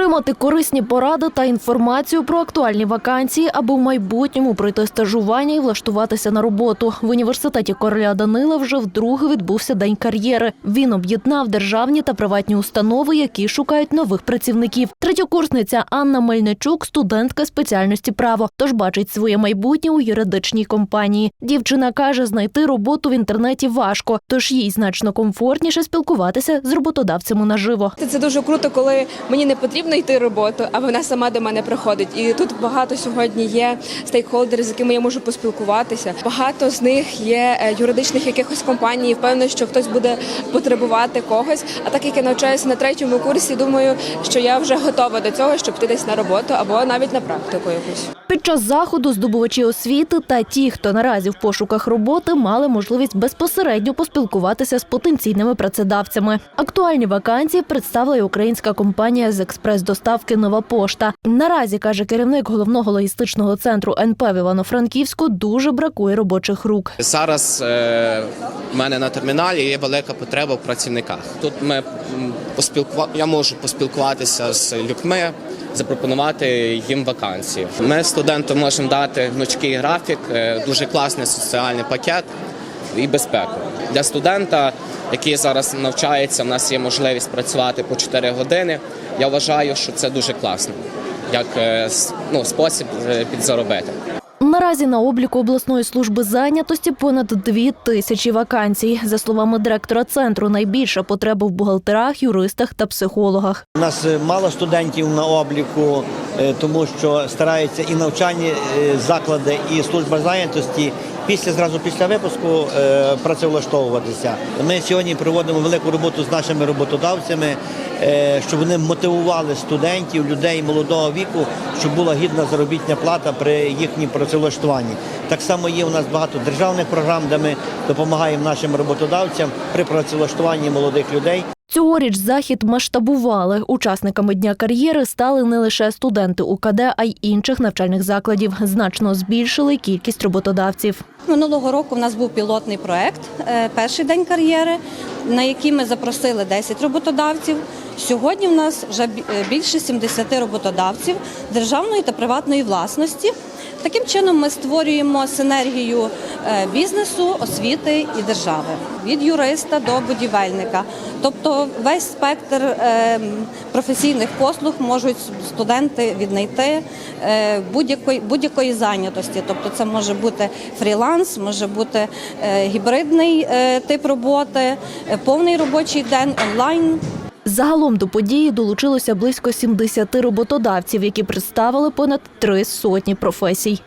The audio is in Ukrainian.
Отримати корисні поради та інформацію про актуальні вакансії, аби в майбутньому пройти стажування і влаштуватися на роботу. В університеті короля Данила вже вдруге відбувся день кар'єри. Він об'єднав державні та приватні установи, які шукають нових працівників. Третьокурсниця Анна Мельничук, студентка спеціальності право, тож бачить своє майбутнє у юридичній компанії. Дівчина каже, знайти роботу в інтернеті важко, тож їй значно комфортніше спілкуватися з роботодавцями наживо. Це дуже круто, коли мені не потрібно йти роботу, а вона сама до мене приходить. І тут багато сьогодні є стейкхолдерів, з якими я можу поспілкуватися. Багато з них є е, юридичних якихось компаній. Впевнена, що хтось буде потребувати когось. А так як я навчаюся на третьому курсі, думаю, що я вже готова до цього, щоб піти десь на роботу або навіть на практику якусь. Під час заходу здобувачі освіти та ті, хто наразі в пошуках роботи, мали можливість безпосередньо поспілкуватися з потенційними працедавцями. Актуальні вакансії представила й українська компанія з експрес-доставки Нова пошта. Наразі каже керівник головного логістичного центру НП в Івано-Франківську, дуже бракує робочих рук. Зараз е, в мене на терміналі є велика потреба в працівниках. Тут ми поспілкува... я можу поспілкуватися з людьми, запропонувати їм вакансії. Ми студентам можемо дати гнучкий графік, е, дуже класний соціальний пакет і безпеку для студента, який зараз навчається. в нас є можливість працювати по 4 години. Я вважаю, що це дуже класно, як е, ну, спосіб е, підзаробити. Наразі на обліку обласної служби зайнятості понад дві тисячі вакансій. За словами директора центру, найбільша потреба в бухгалтерах, юристах та психологах. У нас е, мало студентів на обліку, тому що стараються і навчальні заклади, і служба зайнятості після зразу після випуску е, працевлаштовуватися. Ми сьогодні проводимо велику роботу з нашими роботодавцями, щоб вони мотивували студентів, людей молодого віку, щоб була гідна заробітня плата при їхнім працевлаштуванні. Так само є у нас багато державних програм, де ми допомагаємо нашим роботодавцям при працевлаштуванні молодих людей. Цьогоріч захід масштабували. Учасниками дня кар'єри стали не лише студенти УКД, а й інших навчальних закладів. Значно збільшили кількість роботодавців. Минулого року в нас був пілотний проект е, Перший день кар'єри, на який ми запросили 10 роботодавців. Сьогодні в нас вже е, більше 70 роботодавців державної та приватної власності. Таким чином ми створюємо синергію е, бізнесу, освіти і держави від юриста до будівельника. Тобто весь спектр е, професійних послуг можуть студенти віднайти будь-якої будь-якої зайнятості. Тобто, це може бути фріланс, може бути гібридний тип роботи, повний робочий день онлайн. Загалом до події долучилося близько 70 роботодавців, які представили понад три сотні професій.